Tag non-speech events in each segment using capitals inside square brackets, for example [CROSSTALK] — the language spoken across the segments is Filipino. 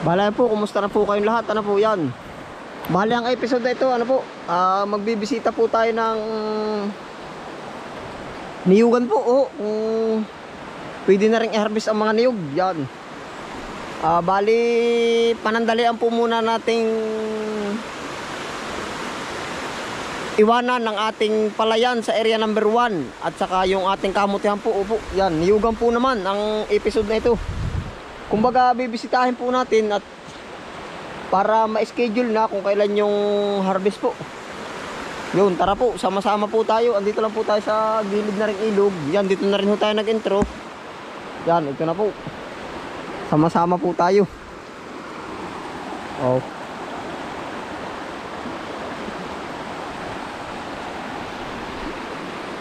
Bala po, kumusta na po kayong lahat? Ano po yan? Bali ang episode na ito, ano po? ah, magbibisita po tayo ng niyugan po. Oh, kung pwede na rin i-harvest ang mga niyog. Yan. Ah, bali, panandalian po muna nating iwanan ng ating palayan sa area number 1 at saka yung ating kamutihan po. Opo, yan, niyugan po naman ang episode na ito. Kumbaga, bibisitahin po natin at para ma-schedule na kung kailan yung harvest po. Yun, tara po, sama-sama po tayo. Andito lang po tayo sa gilid na ring ilog. Yan, dito na rin po tayo nag-intro. Yan, ito na po. Sama-sama po tayo. Oh.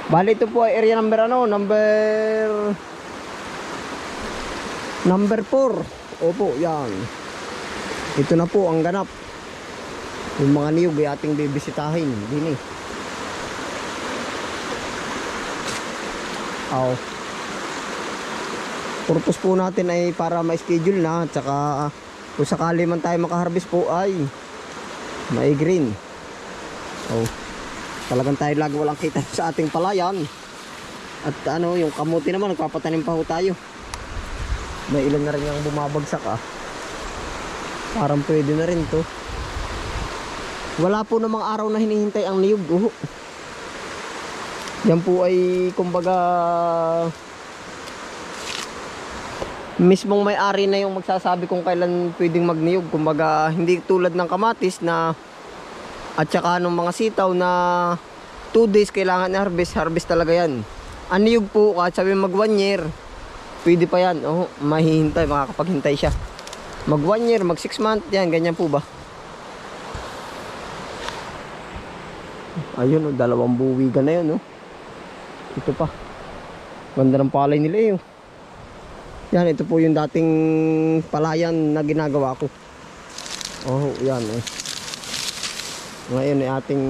Bali ito po ay area number ano, number number 4. Opo, yan. Ito na po ang ganap. Yung mga niyog ay ating bibisitahin. Din eh. Aw. Purpose po natin ay para ma-schedule na at saka kung sakali man tayo makaharvest po ay may green. Oh. Talagang tayo lagi walang kita [LAUGHS] sa ating palayan. At ano, yung kamuti naman nagpapatanim pa ho tayo. May ilan na rin yung bumabagsak ah. Parang pwede na rin to. Wala po namang araw na hinihintay ang niyog. Oh. Yan po ay kumbaga mismong may-ari na yung magsasabi kung kailan pwedeng magniyog. Kumbaga hindi tulad ng kamatis na at saka nung mga sitaw na 2 days kailangan i-harvest, harvest talaga yan. Ang niyog po, kahit sabi mag 1 year, pwede pa yan. Oh, mahihintay, makakapaghintay siya. Mag 1 year, mag 6 month, yan, ganyan po ba? Ayun, oh, dalawang buwigan na yun, oh. Ito pa. Ganda ng palay nila, eh. oh. Yan, ito po yung dating palayan na ginagawa ko. Oh, yan, eh. Ngayon ay ating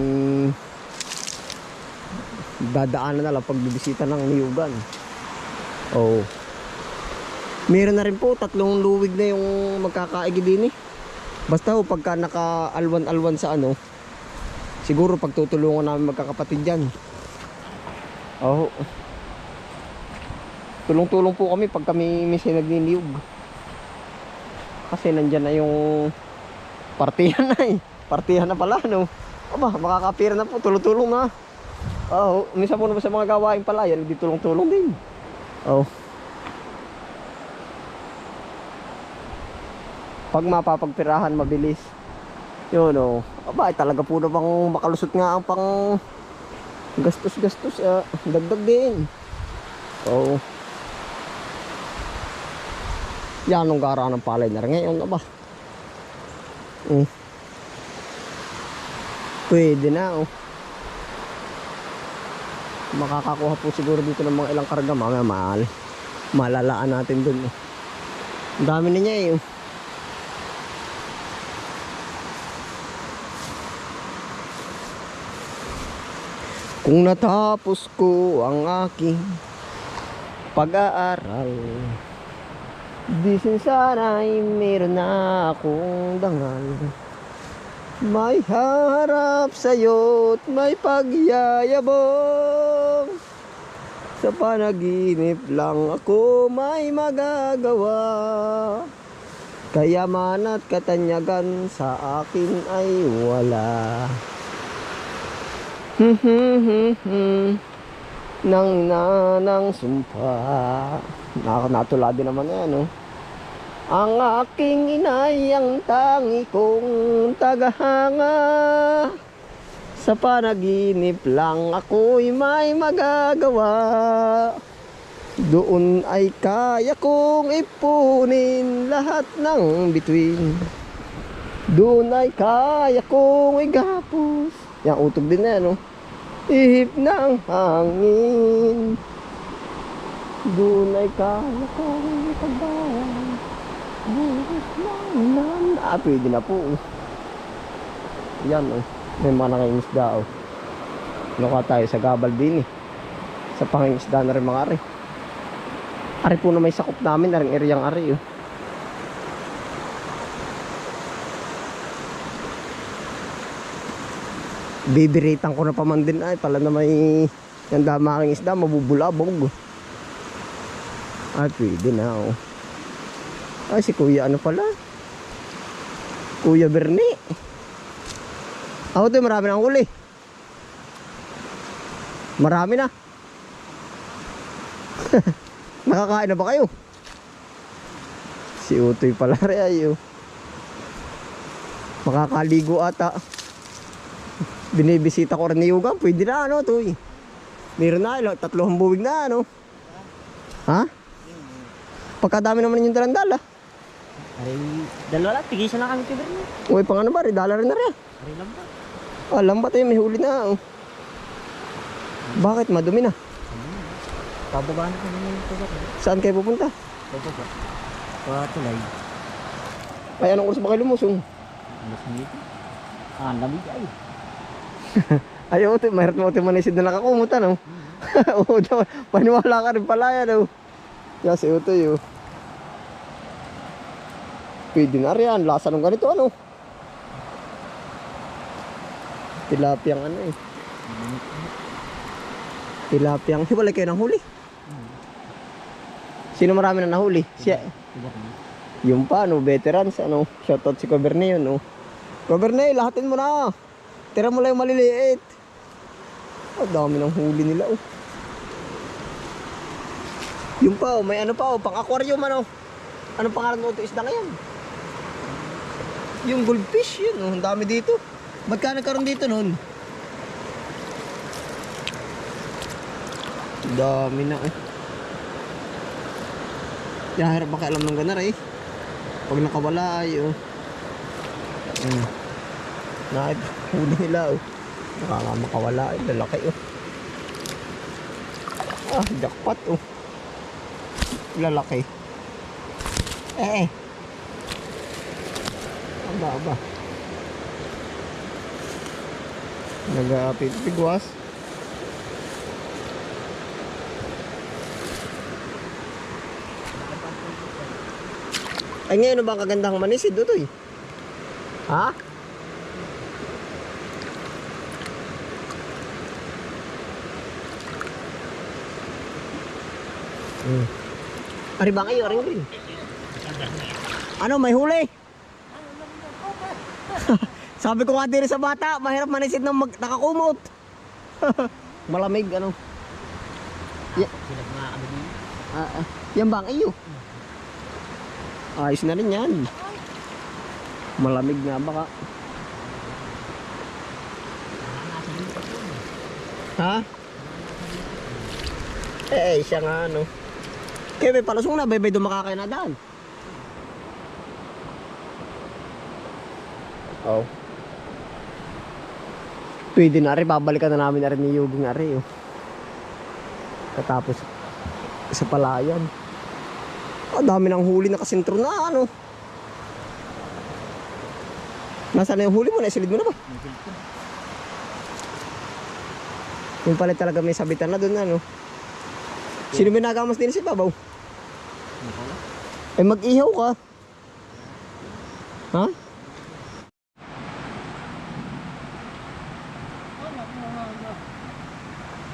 dadaanan na lang pagbibisita ng niyugan. Oh. Meron na rin po tatlong luwig na yung magkakaigi din eh. Basta ho pagka naka-alwan-alwan sa ano, siguro pagtutulungan namin magkakapatid diyan. Oh. Tulong-tulong po kami pag kami minsan nagniniyog. Kasi nandyan na yung partihan na eh. Partihan na pala, no? Aba, makakapira na po, tulong-tulong na. Oo, oh, minsan po naman sa mga gawain pala, yan, di tulong-tulong din. Oo. Oh. Pag mapapagpirahan, mabilis. Yun, oh. Aba, talaga po na bang makalusot nga ang pang gastos-gastos, ah, dagdag din. Oo. Oh. Yan ang gara ng palay na rin ngayon, aba. Mm. Pwede na oh. Makakakuha po siguro dito ng mga ilang karga mamaya mahal. Malalaan natin dun eh. Ang dami na niya eh. Kung natapos ko ang aking pag-aaral Di sana'y meron na akong dangal. May harap sa'yo't may pagyayabong. Sa panaginip lang ako may magagawa. Kayaman at katanyagan sa akin ay wala Nang nanang sumpa. Nakakatula din naman yan, oh. Ang aking inay ang tangi kong tagahanga. Sa panaginip lang ako'y may magagawa. Doon ay kaya kong ipunin lahat ng bituin. Doon ay kaya kong igapos. Yan, utog din na yan, no? Ihip ng hangin Doon ay kaya kong ipagbawan Buhos lang nan. Ah, pwede na po. Yan, oh. May mga nangingisda, oh. Luka tayo sa gabal din, eh. Sa pangingisda na rin mga ari. Ari po na may sakop namin, aring eriyang ari, oh. Bibiritan ko na pa man din ay pala na may yung damaking isda mabubulabog. Ay pwede na oh. Ay si kuya ano pala? Kuya Bernie. Ako to marami na ang. Marami na. [LAUGHS] Nakakain na ba kayo? Si Utoy pala [LAUGHS] rin ayo. Makakaligo ata. Binibisita ko rin ni Yugang. Pwede na ano to eh. Meron na, ilang- tatlong buwig na ano. Ha? Pagkadami naman yung dalandala. Ay, dalawa lang, tigisan lang kami kay Bernie. Uy, pang ano ba? Ridala rin na rin. Ay, lang ba? Ah, lambat eh, may huli na. Oh. Bakit? Madumi na. Pababaan ko naman yung tubak. Saan kayo pupunta? Pababa. Patulay. Ay, anong oras ba kayo lumusong? Alas nito. Ah, lamig ay. [LAUGHS] Ay, Utoy, mahirap mo Utoy manisid na nakakumot, ano? [LAUGHS] Oo, daw. Paniwala ka rin pala yan, oh. Yan, si Utoy, oh. Pwede na rin, lasa ng ganito, ano? Tilapiyang ano eh. Tilapiyang, hiwalay kayo ng huli. Sino marami na nahuli? Siya. Yung pa, no, veterans, ano, shoutout si Coberne yun, no. Coberne, lahatin mo na. Tira mo lang yung maliliit. Oh, dami ng huli nila, oh. Yung pa, oh, may ano pa, oh, pang aquarium, ano. Anong pangalan mo ito isda ngayon? Yung goldfish, yun, oh, ang dami dito. Ba't ka nagkaroon dito nun? Dami na, eh. Kaya hirap makialam ng ganar, eh. Pag nakawala ay oh. Ano? Nakit, huli nila oh. Nakaka makawala ay lalaki oh. Ah, jackpot oh. Lalaki. Eh eh. Aba, aba. Nag-pipigwas. Ay ngayon ba ang kagandang manisid Utoy? Ha? Hmm. Ari ba kayo? Aring green. Ano, may huli? [LAUGHS] Sabi ko nga din sa bata, mahirap manisid ng mag nakakumot. [LAUGHS] Malamig, ano. Din. Ah, ah, yan ba ang iyo? Ayos na rin yan. Malamig nga baka. Ha? Eh, siya nga ano. Kaya may palusong na, bye-bye dumakakay na daan. Oh. Pwede na rin, babalikan na namin na rin ni Yugi nga rin. Oh. Katapos sa palayan. Ang dami ng huli na kasintro na ano. Nasaan na yung huli mo? Naisilid mo na ba? Yung pala talaga may sabitan na doon ano. Sino may nagamas din si Babaw? Eh mag-ihaw ka. Ha?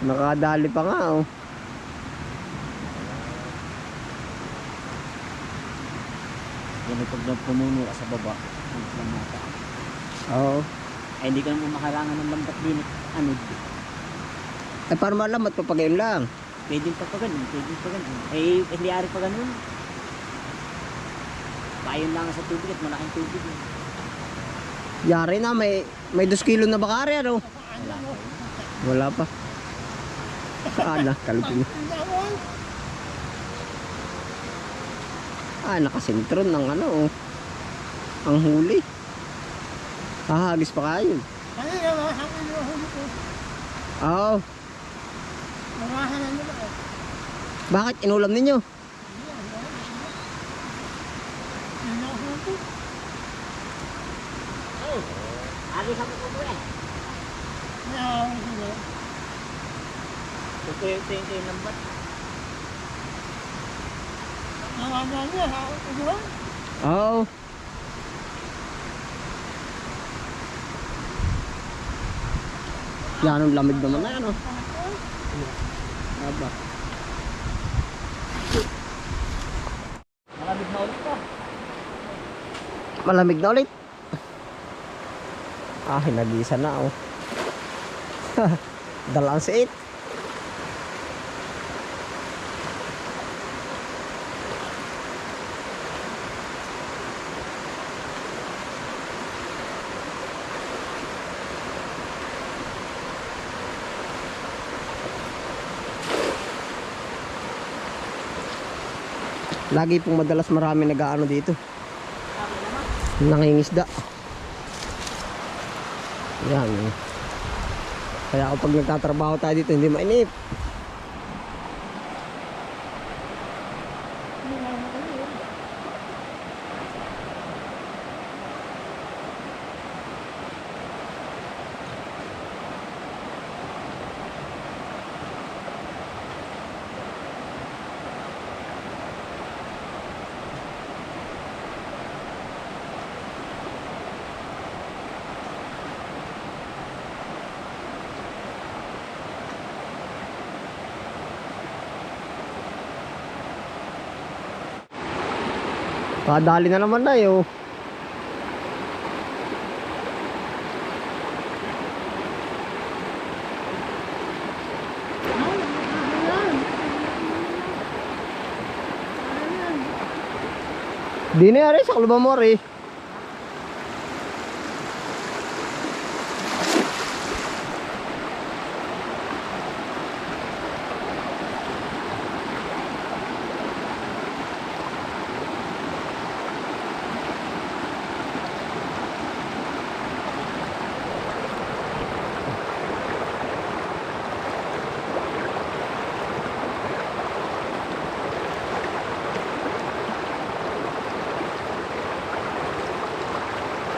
Nakadali pa nga oh. Yan pag pumuno ka sa baba. Ang lamata. Oo. Ay, hindi ka naman makalangan ng lambat din. Ano? Eh para malamat pa pag lang. Pwede pa pa ganun. Pwede pa ganun. Eh, hindi ari pa ganun. Payon lang sa tubig at malaking tubig. eh. Yari na may may 2 kilo na bakari ano. Wala pa. Wala pa. Ana, kalupin. Ah, nakasentron ng ano oh. Ang huli. Hahagis pa kayo. Oo. Bakit inulam ninyo? Ari sa po po eh. Ito yung ito yung ito yung lambat. Oo. Yan ang lamig naman na yan oh. Aba. Malamig na ulit pa. Malamig na ulit. Ah, hinagisa na oh. [LAUGHS] Dalaan sa 8. Lagi pong madalas marami nag-aano dito. Nangingisda. Yan. Kaya kapag nagtatrabaho tayo dito, hindi mainip. Kadali na naman na yun. Di na eh.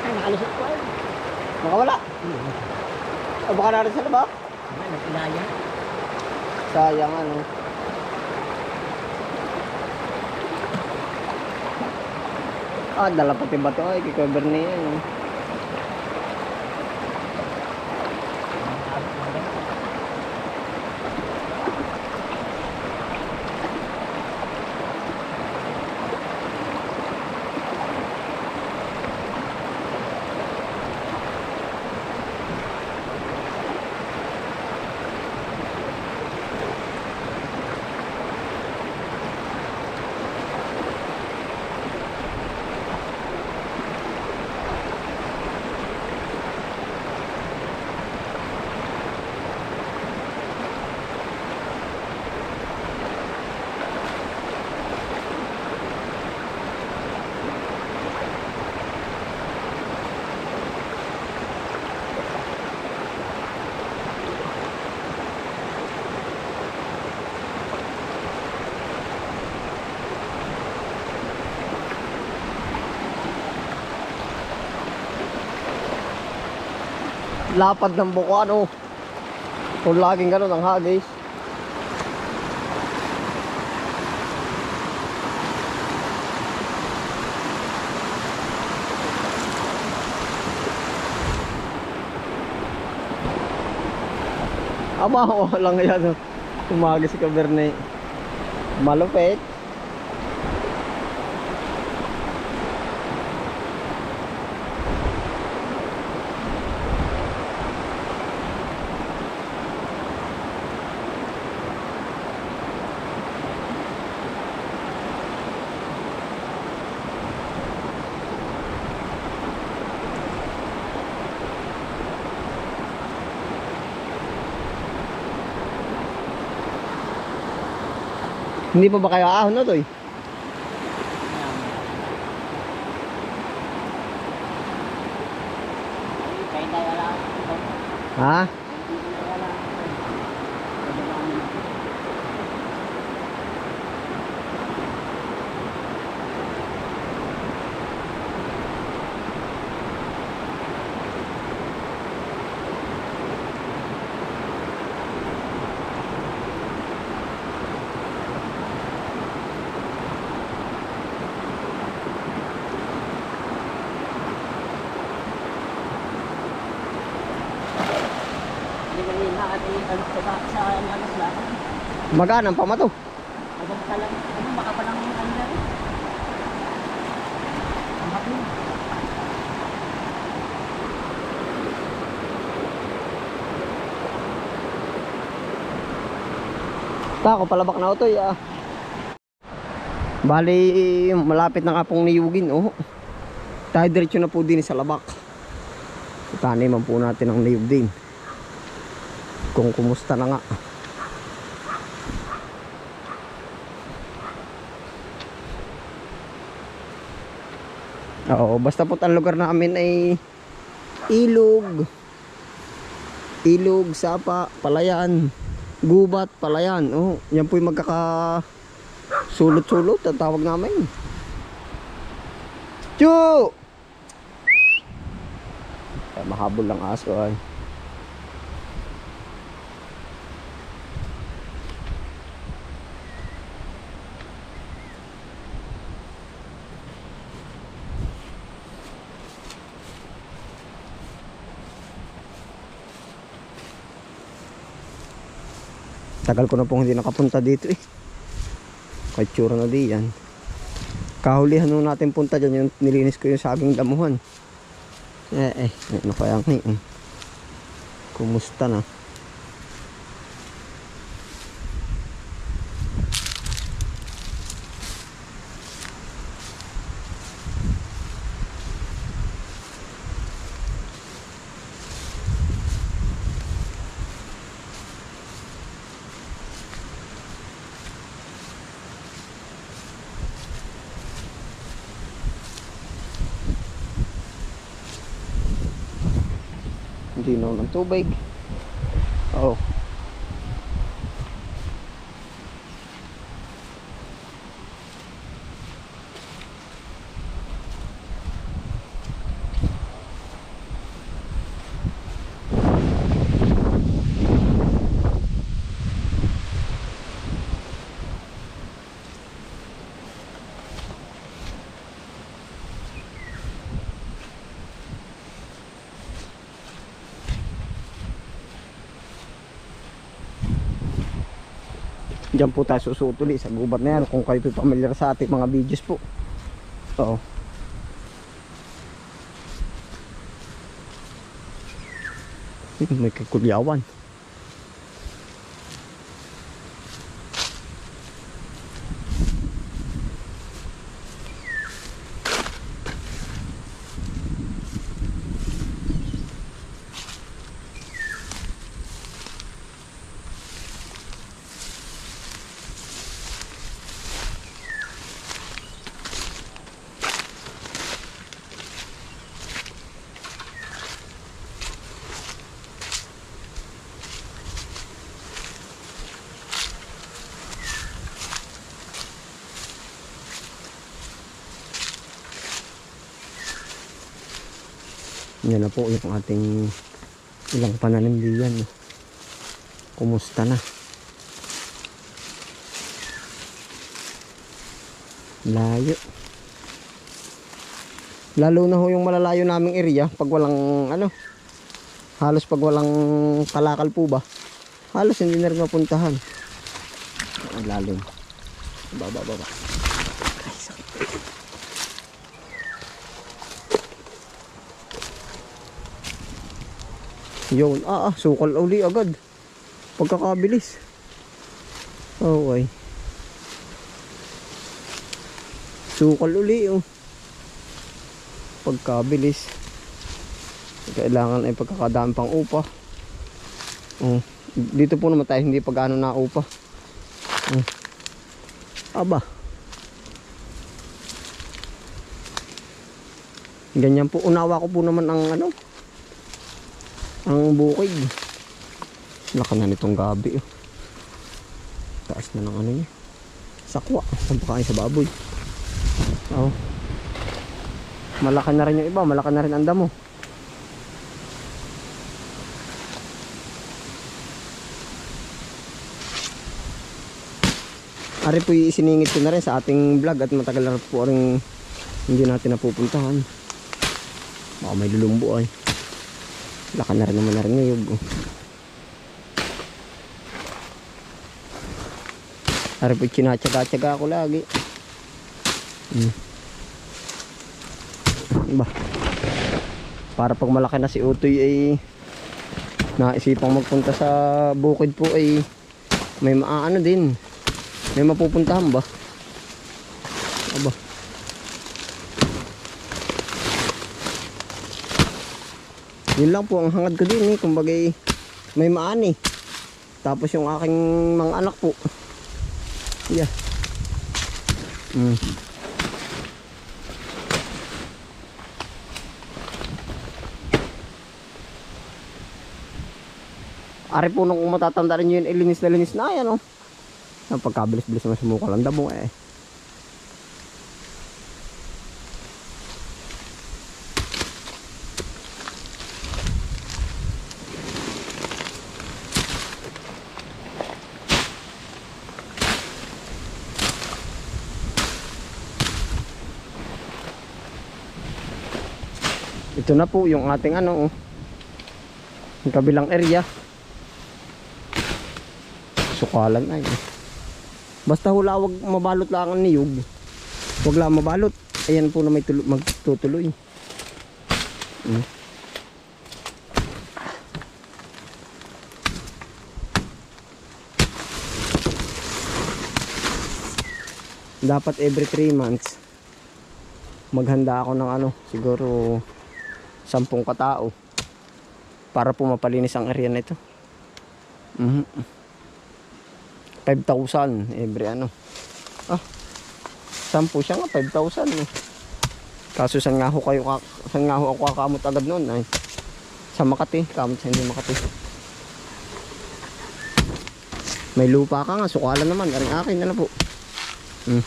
Ay, nakalusot ko eh. Nakawala. O baka narin sa laba? Wala. Sayang ano. Ah, dala pati bato ay kikover niya yun. oh. Lapad ng buko ano. Kung laging ganun ang hagis. Aba, [LAUGHS] walang yan. oh. Umagis si Cabernet. Malupit. Hindi pa ba kayo ahon na to eh? Ha? Na ati ano sa sa alas lang. Magana ang pamato. Agad ka lang. Ano baka pa lang ano na rin. Ang hapon. Tako, palabak na ito, ah. Bali, malapit na nga pong niyugin, oh. Tayo diretso na po din sa labak. Taniman po natin ang niyug din. Kung kumusta na nga. Oo, basta po ang lugar namin ay ilog. Ilog, sapa, palayan, gubat, palayan. Oh, yan po yung magkaka sulot-sulot ang tawag namin. Chu! Ay, mahabol lang aso ay. Tagal ko na pong hindi nakapunta dito eh. Kahit tsura na di yan. Kahulihan nung natin punta dyan, yung nilinis ko yung saging damuhan. Eh eh, ano kaya ngayon? Kumusta na? Tubig. Diyan po tayo susutuli sa gubat na yan kung kayo po familiar sa ating mga videos po. Oo. May kakulyawan. Yan na po yung ating ilang pananim diyan. Kumusta na? Layo. Lalo na ho yung malalayo naming area pag walang ano halos pag walang kalakal po ba halos hindi na rin mapuntahan ang lalim baba baba Ay. Yun, ah, ah, sukal uli agad. Pagkakabilis. Oh, ay. Sukal uli, oh. Pagkabilis. Kailangan ay pagkakadami pang upa. Oh. Dito po naman tayo hindi pag ano na upa. Oh. Aba. Ganyan po. Unawa ko po naman ang ano, ang bukid. Laka na nitong gabi. Oh. Taas na ng ano niya. Sakwa. Saan pa kain sa baboy? Oh. Malaki na rin yung iba. Malaki na rin ang damo. Ari po isiningit ko na rin sa ating vlog at matagal na po rin hindi natin napupuntahan. Baka may lulumbo ay. Laka na rin naman na rin yung yug. Oh. Arapit sinatsaga-tsaga ako lagi. Hmm. Ba. Para pag malaki na si Utoy ay naisipang magpunta sa bukid po ay may maano din. May mapupuntahan ba? Yun lang po ang hangad ko din eh. Kumbaga eh, may maani. Tapos yung aking mga anak po. Yeah. Mm. Ari po nung matatanda rin yun, ilinis na linis na yan, oh. Ang pagkabilis-bilis naman sumukal ang damo, eh. Ito na po yung ating ano, oh. Yung kabilang area. Sukalan ay. Basta hula wag mabalot lang ang niyog. Wag lang mabalot. Ayan po na may tulo, magtutuloy. Mm. Dapat every 3 months maghanda ako ng ano, siguro sampung katao para po mapalinis ang area nito. Mhm. 5,000 every ano. Ah. Sampu siya nga 5,000 eh. Kaso saan nga ho kayo saan nga ho ako kakamot agad noon ay sa Makati, kamot sa hindi Makati. May lupa ka nga, sukalan naman, aring akin na lang po. Hmm.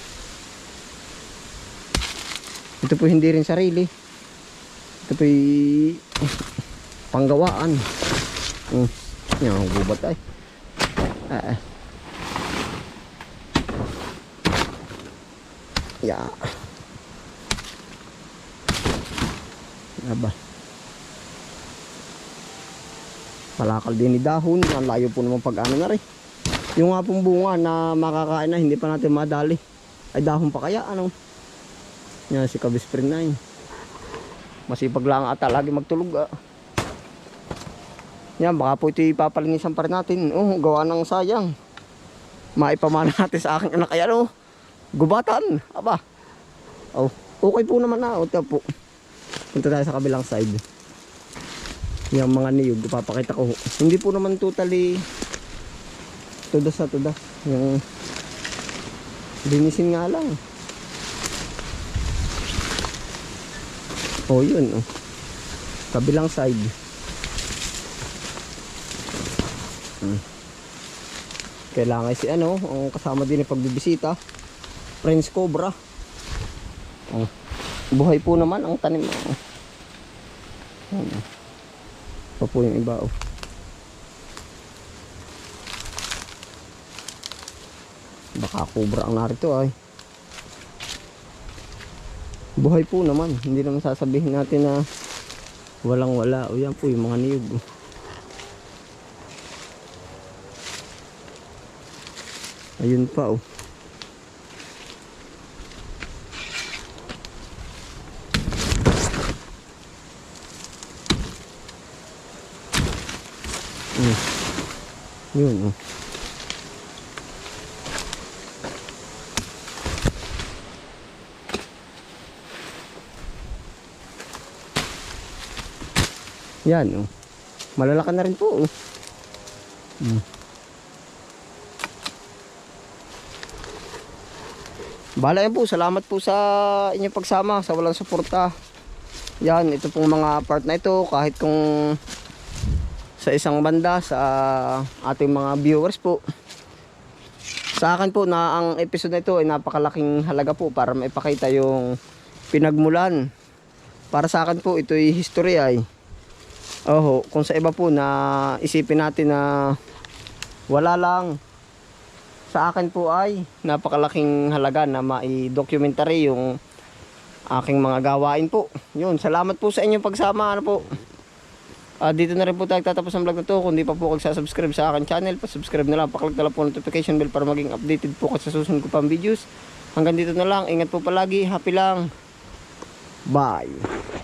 Ito po hindi rin sarili. Ito po panggawaan. Hmm. Yan, gubat ay. Ah. ah. Ya. Aba. Malakal din ni dahon. Ang layo po naman pag ano na rin. Yung nga pong bunga na makakain na hindi pa natin madali. Ay dahon pa kaya ano. Yan si na yun. Masipag lang ata lagi magtulog ah. Yan baka po ito ipapalinisan pa natin. Oh, gawa ng sayang. Maipamana natin sa aking anak. Ayan oh. Gubatan. Aba. Oh, okay po naman na. O, ito po. Punta tayo sa kabilang side. Yung mga niyog, ipapakita ko. Hindi po naman totally tudas na tudas. Yung linisin nga lang. Oh, yun. Oh. Kabilang side. Hmm. Kailangan si ano, ang kasama din ng pagbibisita. Prince Cobra. Oh. Buhay po naman ang tanim. Oh. Ano. Pa po yung iba. Oh. Baka cobra ang narito ay. Buhay po naman. Hindi naman sasabihin natin na walang wala. O yan po yung mga niyog. Ayun pa oh. Mm. Yun oh. Yan oh. Malalaki na rin po oh. Mm. Bala yan po, salamat po sa inyong pagsama, sa walang suporta. Yan, ito pong mga part na ito, kahit kung sa isang banda, sa ating mga viewers po. Sa akin po na ang episode na ito ay napakalaking halaga po para maipakita yung pinagmulan. Para sa akin po, ito ay history ay. Oho, kung sa iba po na isipin natin na wala lang sa akin po ay napakalaking halaga na mai-documentary yung aking mga gawain po. Yun, salamat po sa inyong pagsama ano po. Ah, dito na rin po tayo tatapos ang vlog na to. Kung di pa po kayo subscribe sa akin channel, pa-subscribe na lang. Paklik na lang po notification bell para maging updated po kayo sa susunod ko pang videos. Hanggang dito na lang. Ingat po palagi. Happy lang. Bye.